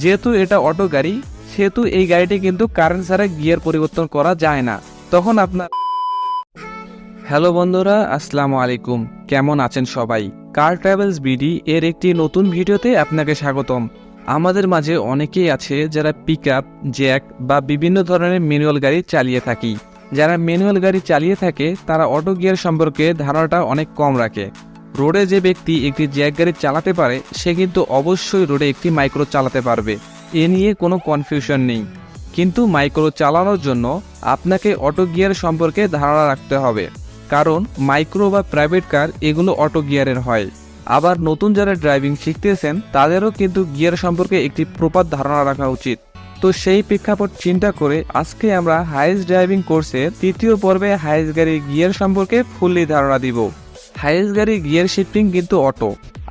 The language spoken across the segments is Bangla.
যেহেতু এটা অটো গাড়ি, সেহেতু এই গাড়িটি কিন্তু কারেন্ট ছাড়া গিয়ার পরিবর্তন করা যায় না। তখন আপনার হ্যালো বন্ধুরা, আসসালামু আলাইকুম। কেমন আছেন সবাই? কার ট্রাভেলস বিডি এর একটি নতুন ভিডিওতে আপনাকে স্বাগতম। আমাদের মাঝে অনেকেই আছে যারা পিক আপ জ্যাক বা বিভিন্ন ধরনের ম্যানুয়াল গাড়ি চালিয়ে থাকি। যারা ম্যানুয়াল গাড়ি চালিয়ে থাকে, তারা অটো গিয়ার সম্পর্কে ধারণাটা অনেক কম রাখে। রোডে যে ব্যক্তি একটি জ্যাক গাড়ি চালাতে পারে, সে কিন্তু অবশ্যই রোডে একটি মাইক্রো চালাতে পারবে। এ নিয়ে কোনো কনফিউশন নেই। কিন্তু মাইক্রো চালানোর জন্য আপনাকে অটো গিয়ার সম্পর্কে ধারণা রাখতে হবে। কারণ মাইক্রো বা প্রাইভেট কার এগুলো অটো গিয়ারের হয়। আবার নতুন যারা ড্রাইভিং শিখতেছেন, তাদেরও কিন্তু গিয়ার সম্পর্কে একটি প্রপার ধারণা রাখা উচিত। তো সেই প্রেক্ষাপট চিন্তা করে আজকে আমরা হাইস্ট ড্রাইভিং কোর্সের তৃতীয় পর্বে হাইস্ট গাড়ির গিয়ার সম্পর্কে ফুললি ধারণা দিব। হাইস্ট গাড়ির গিয়ার শিফটিং কিন্তু অটো।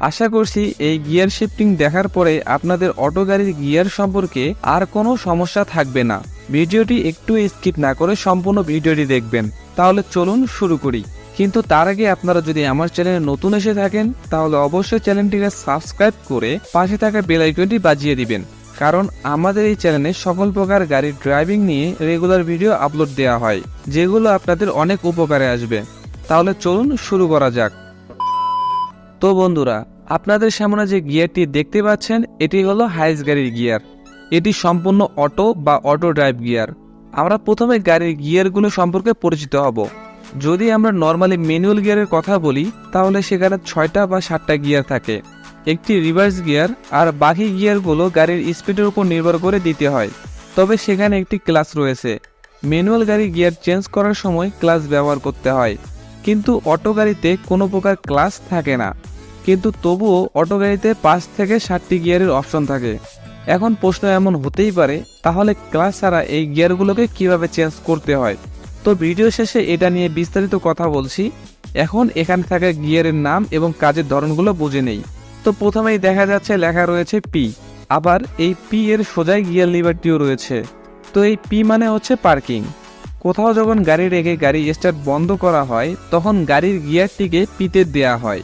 আশা করছি এই গিয়ার শিফটিং দেখার পরে আপনাদের অটো গাড়ির গিয়ার সম্পর্কে আর কোনো সমস্যা থাকবে না। ভিডিওটি একটু স্কিপ না করে সম্পূর্ণ ভিডিওটি দেখবেন। তাহলে চলুন শুরু করি। কিন্তু তার আগে আপনারা যদি আমার চ্যানেলে নতুন এসে থাকেন, তাহলে অবশ্যই চ্যানেলটিকে সাবস্ক্রাইব করে পাশে থাকা বেল আইকনটি বাজিয়ে দিবেন। কারণ আমাদের এই চ্যানেলে সকল প্রকার গাড়ির ড্রাইভিং নিয়ে রেগুলার ভিডিও আপলোড দেওয়া হয়, যেগুলো আপনাদের অনেক উপকারে আসবে। তাহলে চলুন শুরু করা যাক। তো বন্ধুরা, আপনাদের সামনে যে গিয়ারটি দেখতে পাচ্ছেন, এটি হলো হাইস গাড়ির গিয়ার। এটি সম্পূর্ণ অটো বা অটো ড্রাইভ গিয়ার। আমরা প্রথমে গাড়ির গিয়ারগুলো সম্পর্কে পরিচিত হব। যদি আমরা নর্মালি ম্যানুয়াল গিয়ারের কথা বলি, তাহলে সেখানে ছয়টা বা সাতটা গিয়ার থাকে। একটি রিভার্স গিয়ার আর বাকি গিয়ারগুলো গাড়ির স্পিডের উপর নির্ভর করে দিতে হয়। তবে সেখানে একটি ক্লাস রয়েছে। ম্যানুয়াল গাড়ি গিয়ার চেঞ্জ করার সময় ক্লাস ব্যবহার করতে হয়। কিন্তু অটো গাড়িতে কোনো প্রকার ক্লাস থাকে না। কিন্তু তবুও অটো গাড়িতে পাঁচ থেকে ষাটটি গিয়ারের অপশন থাকে। এখন প্রশ্ন এমন হতেই পারে, তাহলে ক্লাস ছাড়া এই গিয়ারগুলোকে কীভাবে চেঞ্জ করতে হয়? তো ভিডিও শেষে এটা নিয়ে বিস্তারিত কথা বলছি। এখন এখানে থাকা গিয়ারের নাম এবং কাজের ধরনগুলো বুঝে নেই। তো প্রথমেই দেখা যাচ্ছে লেখা রয়েছে পি আবার এই পি এর সোজাই গিয়ার লিভারটিও রয়েছে। তো এই পি মানে হচ্ছে পার্কিং কোথাও যখন গাড়ি রেখে গাড়ি স্টার্ট বন্ধ করা হয়, তখন গাড়ির গিয়ারটিকে পিতে দেয়া হয়।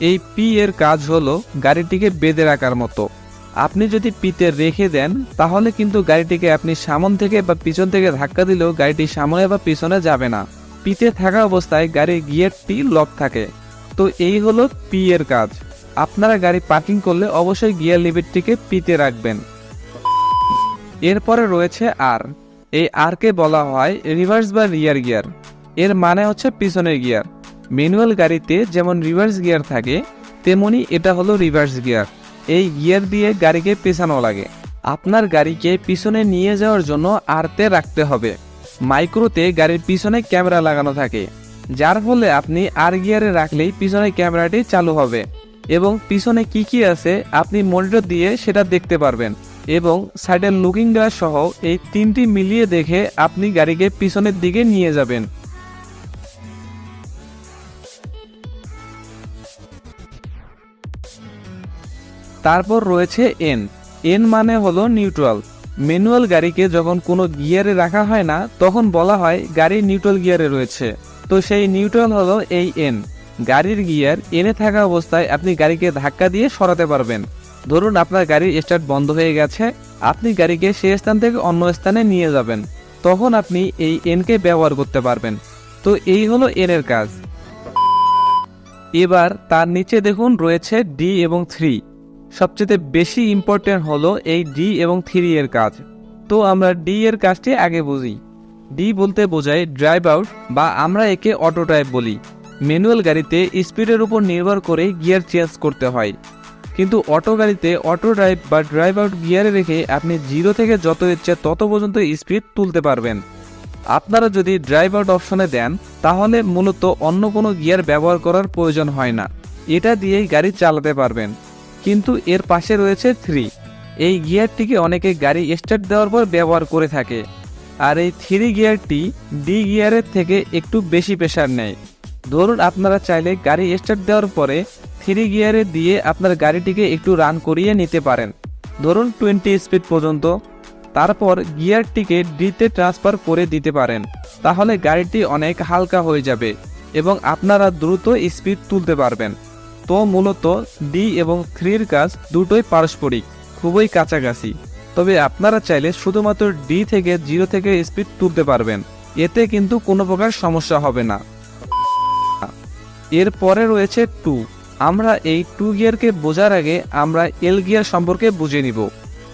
এই পি এর কাজ হলো গাড়িটিকে বেঁধে রাখার মতো। আপনি যদি পিতে রেখে দেন, তাহলে কিন্তু গাড়িটিকে আপনি সামন থেকে বা পিছন থেকে ধাক্কা দিলেও গাড়িটি সামনে বা পিছনে যাবে না। পিতে থাকা অবস্থায় গাড়ির গিয়ারটি লক থাকে। তো এই হলো পি এর কাজ। আপনারা গাড়ি পার্কিং করলে অবশ্যই গিয়ার লিমিটটিকে পিতে রাখবেন। এরপরে রয়েছে আর। এই আরকে বলা হয় রিভার্স বা রিয়ার গিয়ার এর মানে হচ্ছে পিছনের গিয়ার ম্যানুয়াল গাড়িতে যেমন রিভার্স গিয়ার থাকে, তেমনি এটা হলো রিভার্স গিয়ার এই গিয়ার দিয়ে গাড়িকে পেছানো লাগে। আপনার গাড়িকে পিছনে নিয়ে যাওয়ার জন্য আরতে রাখতে হবে। মাইক্রোতে গাড়ির পিছনে ক্যামেরা লাগানো থাকে। যার ফলে আপনি আর গিয়ারে রাখলেই পিছনে ক্যামেরাটি চালু হবে। এবং পিছনে কি কি আছে, আপনি মনিটর দিয়ে সেটা দেখতে পারবেন। এবং সাইডের লুকিং গ্লাস সহ এই তিনটি মিলিয়ে দেখে আপনি গাড়িকে পিছনের দিকে নিয়ে যাবেন। তারপর রয়েছে এন এন মানে হলো নিউট্রাল ম্যানুয়াল গাড়িকে যখন কোনো গিয়ারে রাখা হয় না, তখন বলা হয় গাড়ি নিউট্রাল গিয়ারে রয়েছে। তো সেই নিউট্রাল হলো এই এন গাড়ির গিয়ার এনে থাকা অবস্থায় আপনি গাড়িকে ধাক্কা দিয়ে সরাতে পারবেন। ধরুন আপনার গাড়ির স্টার্ট বন্ধ হয়ে গেছে, আপনি গাড়িকে সেই স্থান থেকে অন্য স্থানে নিয়ে যাবেন, তখন আপনি এই এনকে ব্যবহার করতে পারবেন। তো এই হলো এন এর কাজ। এবার তার নিচে দেখুন রয়েছে ডি এবং থ্রি সবচেয়ে বেশি ইম্পর্টেন্ট হলো এই ডি এবং থ্রি এর কাজ। তো আমরা ডি এর কাজটি আগে বুঝি। ডি বলতে বোঝায় ড্রাইভ আউট বা আমরা একে অটো ড্রাইভ বলি। ম্যানুয়াল গাড়িতে স্পিডের উপর নির্ভর করে গিয়ার চেঞ্জ করতে হয়। কিন্তু অটো গাড়িতে অটো ড্রাইভ বা ড্রাইভ আউট গিয়ারে রেখে আপনি জিরো থেকে যত ইচ্ছে তত পর্যন্ত স্পিড তুলতে পারবেন। আপনারা যদি ড্রাইভ আউট অপশনে দেন, তাহলে মূলত অন্য কোনো গিয়ার ব্যবহার করার প্রয়োজন হয় না। এটা দিয়েই গাড়ি চালাতে পারবেন। কিন্তু এর পাশে রয়েছে থ্রি এই গিয়ারটিকে অনেকে গাড়ি স্টার্ট দেওয়ার পর ব্যবহার করে থাকে। আর এই থ্রি গিয়ারটি ডি গিয়ারের থেকে একটু বেশি প্রেশার নেয়। ধরুন আপনারা চাইলে গাড়ি স্টার্ট দেওয়ার পরে থ্রি গিয়ারে দিয়ে আপনার গাড়িটিকে একটু রান করিয়ে নিতে পারেন। ধরুন টোয়েন্টি স্পিড পর্যন্ত। তারপর গিয়ারটিকে ডিতে ট্রান্সফার করে দিতে পারেন। তাহলে গাড়িটি অনেক হালকা হয়ে যাবে এবং আপনারা দ্রুত স্পিড তুলতে পারবেন। তো মূলত ডি এবং থ্রির কাজ দুটোই পারস্পরিক, খুবই কাছাকাছি। তবে আপনারা চাইলে শুধুমাত্র ডি থেকে জিরো থেকে স্পিড তুলতে পারবেন। এতে কিন্তু কোনো প্রকার সমস্যা হবে না। এরপরে রয়েছে টু। আমরা এই টু গিয়ারকে বোঝার আগে আমরা এল গিয়ার সম্পর্কে বুঝে নিব।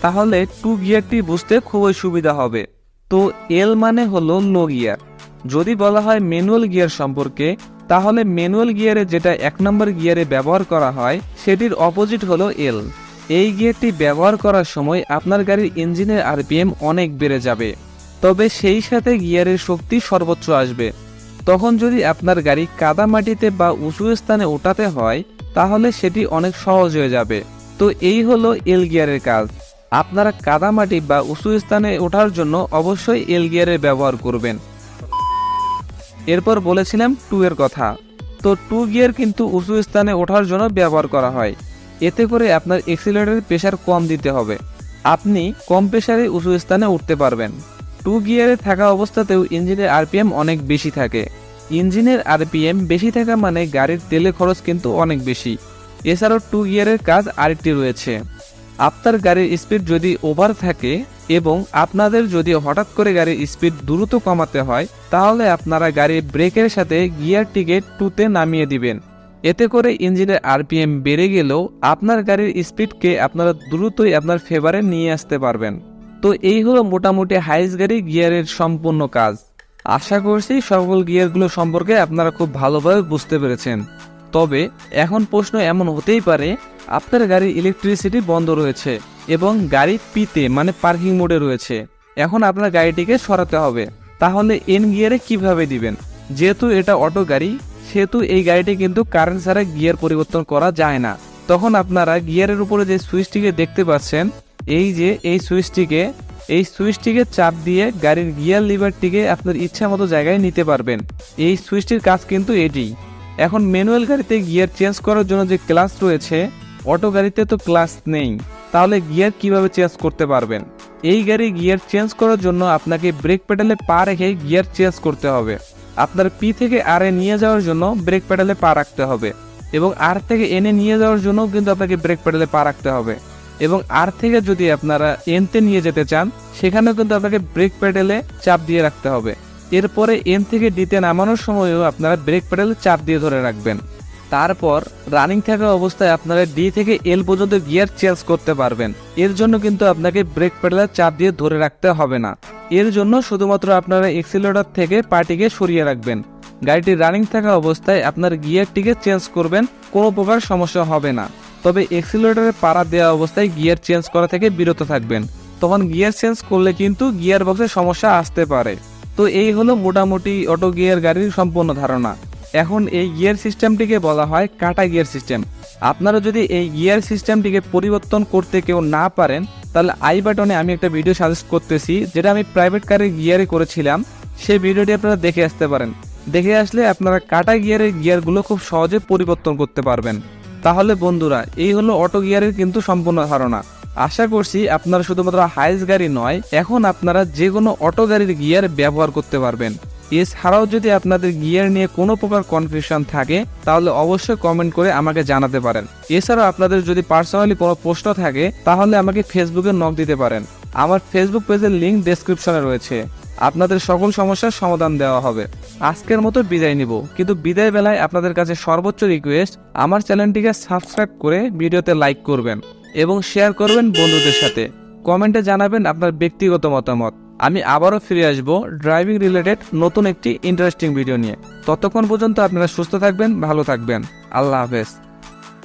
তাহলে টু গিয়ারটি বুঝতে খুবই সুবিধা হবে। তো এল মানে হলো লো গিয়ার। যদি বলা হয় ম্যানুয়াল গিয়ার সম্পর্কে, তাহলে ম্যানুয়াল গিয়ারে যেটা এক নম্বর গিয়ারে ব্যবহার করা হয়, সেটির অপোজিট হলো এল। এই গিয়ারটি ব্যবহার করার সময় আপনার গাড়ির ইঞ্জিনের আরপিএম অনেক বেড়ে যাবে। তবে সেই সাথে গিয়ারের শক্তি সর্বোচ্চ আসবে। তখন যদি আপনার গাড়ি কাদা মাটিতে বা উঁচু স্থানে ওঠাতে হয় তাহলে সেটি অনেক সহজ হয়ে যাবে। তো এই হলো এল গিয়ারের কাজ। আপনারা কাদা মাটি বা উঁচু স্থানে ওঠার জন্য অবশ্যই এল গিয়ারের ব্যবহার করবেন। এরপর বলেছিলাম টু এর কথা। তো টু গিয়ার কিন্তু উঁচু স্থানে ওঠার জন্য ব্যবহার করা হয়। এতে করে আপনার এক্সিলেটারের প্রেশার কম দিতে হবে। আপনি কম প্রেশারে উঁচু স্থানে উঠতে পারবেন। টু গিয়ারে থাকা অবস্থাতেও ইঞ্জিনের আরপিএম অনেক বেশি থাকে। ইঞ্জিনের আরপিএম বেশি থাকা মানে গাড়ির তেলের খরচ কিন্তু অনেক বেশি। এছাড়াও টু গিয়ারের কাজ আরেকটি রয়েছে। আপনার গাড়ির স্পিড যদি ওভার থাকে এবং আপনাদের যদি হঠাৎ করে গাড়ির স্পিড দ্রুত কমাতে হয়, তাহলে আপনারা গাড়ির ব্রেকের সাথে গিয়ারটিকে টুতে নামিয়ে দিবেন। এতে করে ইঞ্জিনের আরপিএম বেড়ে গেলেও আপনার গাড়ির স্পিডকে আপনারা দ্রুতই আপনার ফেভারে নিয়ে আসতে পারবেন। তো এই হলো মোটামুটি হাইস গাড়ি গিয়ারের সম্পূর্ণ কাজ। আশা করছি সকল গিয়ারগুলো সম্পর্কে আপনারা খুব ভালোভাবে বুঝতে পেরেছেন। তবে এখন প্রশ্ন এমন হতেই পারে, আপনার গাড়ির ইলেকট্রিসিটি বন্ধ রয়েছে এবং গাড়ি পিতে মানে পার্কিং মোডে রয়েছে। এখন আপনার গাড়িটিকে সরাতে হবে। তাহলে এন গিয়ারে কীভাবে দিবেন? যেহেতু এটা অটো গাড়ি, সেহেতু এই গাড়িটি কিন্তু কারেন্ট ছাড়া গিয়ার পরিবর্তন করা যায় না। তখন আপনারা গিয়ারের উপরে যে সুইচটিকে দেখতে পাচ্ছেন, এই যে এই সুইচটিকে এই সুইচটিকে চাপ দিয়ে গাড়ির গিয়ার লিভারটিকে আপনার ইচ্ছা মতো জায়গায় নিতে পারবেন। এই সুইচটির কাজ কিন্তু এটি এখন ম্যানুয়াল গাড়িতে গিয়ার চেঞ্জ করার জন্য যে ক্লাস রয়েছে, অটো গাড়িতে তো ক্লাস নেই, তাহলে গিয়ার কীভাবে চেঞ্জ করতে পারবেন? এই গাড়ি গিয়ার চেঞ্জ করার জন্য আপনাকে ব্রেক প্যাডেলে পা রেখে গিয়ার চেঞ্জ করতে হবে। আপনার পি থেকে আর এ নিয়ে যাওয়ার জন্য ব্রেক প্যাডেলে পা রাখতে হবে এবং আর থেকে এনে নিয়ে যাওয়ার জন্য কিন্তু আপনাকে ব্রেক প্যাডেলে পা রাখতে হবে। এবং আর থেকে যদি আপনারা এনতে নিয়ে যেতে চান, সেখানেও কিন্তু আপনাকে ব্রেক প্যাডেলে চাপ দিয়ে রাখতে হবে। এরপরে এন থেকে ডিতে নামানোর সময়ও আপনারা ব্রেক প্যাডেলে চাপ দিয়ে ধরে রাখবেন। তারপর রানিং থাকা অবস্থায় আপনারা ডি থেকে এল পর্যন্ত গিয়ার চেঞ্জ করতে পারবেন। এর জন্য কিন্তু আপনাকে ব্রেক প্যাডেলের চাপ দিয়ে ধরে রাখতে হবে না। এর জন্য শুধুমাত্র আপনারা এক্সিলেটর থেকে পাটিকে সরিয়ে রাখবেন। গাড়িটি রানিং থাকা অবস্থায় আপনার গিয়ারটিকে চেঞ্জ করবেন, কোনো প্রকার সমস্যা হবে না। তবে এক্সিলেটরে পাড়া দেওয়া অবস্থায় গিয়ার চেঞ্জ করা থেকে বিরত থাকবেন। তখন গিয়ার চেঞ্জ করলে কিন্তু গিয়ার বক্সে সমস্যা আসতে পারে। তো এই হলো মোটামুটি অটো গিয়ার গাড়ির সম্পূর্ণ ধারণা। এখন এই গিয়ার সিস্টেমটিকে বলা হয় কাটা গিয়ার সিস্টেম আপনারা যদি এই গিয়ার সিস্টেমটিকে পরিবর্তন করতে কেউ না পারেন, তাহলে আই বাটনে আমি একটা ভিডিও সাজেস্ট করতেছি, যেটা আমি প্রাইভেট কারের গিয়ারে করেছিলাম। সেই ভিডিওটি আপনারা দেখে আসতে পারেন। দেখে আসলে আপনারা কাটা গিয়ারের গিয়ারগুলো খুব সহজে পরিবর্তন করতে পারবেন। তাহলে বন্ধুরা, এই হলো অটো গিয়ারের কিন্তু সম্পূর্ণ ধারণা। আশা করছি আপনারা শুধুমাত্র হাইস গাড়ি নয়, এখন আপনারা যে কোনো অটো গাড়ির গিয়ার ব্যবহার করতে পারবেন। এছাড়াও যদি আপনাদের গিয়ার নিয়ে কোনো প্রকার কনফিউশন থাকে, তাহলে অবশ্যই কমেন্ট করে আমাকে জানাতে পারেন। এছাড়াও আপনাদের যদি পার্সোনালি কোনো প্রশ্ন থাকে, তাহলে আমাকে ফেসবুকে নক দিতে পারেন। আমার ফেসবুক পেজের লিঙ্ক ডেসক্রিপশনে রয়েছে। আপনাদের সকল সমস্যার সমাধান দেওয়া হবে। আজকের মতো বিদায় নিব। কিন্তু বিদায় বেলায় আপনাদের কাছে সর্বোচ্চ রিকোয়েস্ট আমার চ্যানেলটিকে সাবস্ক্রাইব করে ভিডিওতে লাইক করবেন এবং শেয়ার করবেন বন্ধুদের সাথে। কমেন্টে জানাবেন আপনার ব্যক্তিগত মতামত। আমি আবারও ফিরে আসব ড্রাইভিং রিলেটেড নতুন একটি ইন্টারেস্টিং ভিডিও নিয়ে। ততক্ষণ পর্যন্ত আপনারা সুস্থ থাকবেন, ভালো থাকবেন। আল্লাহ হাফেজ।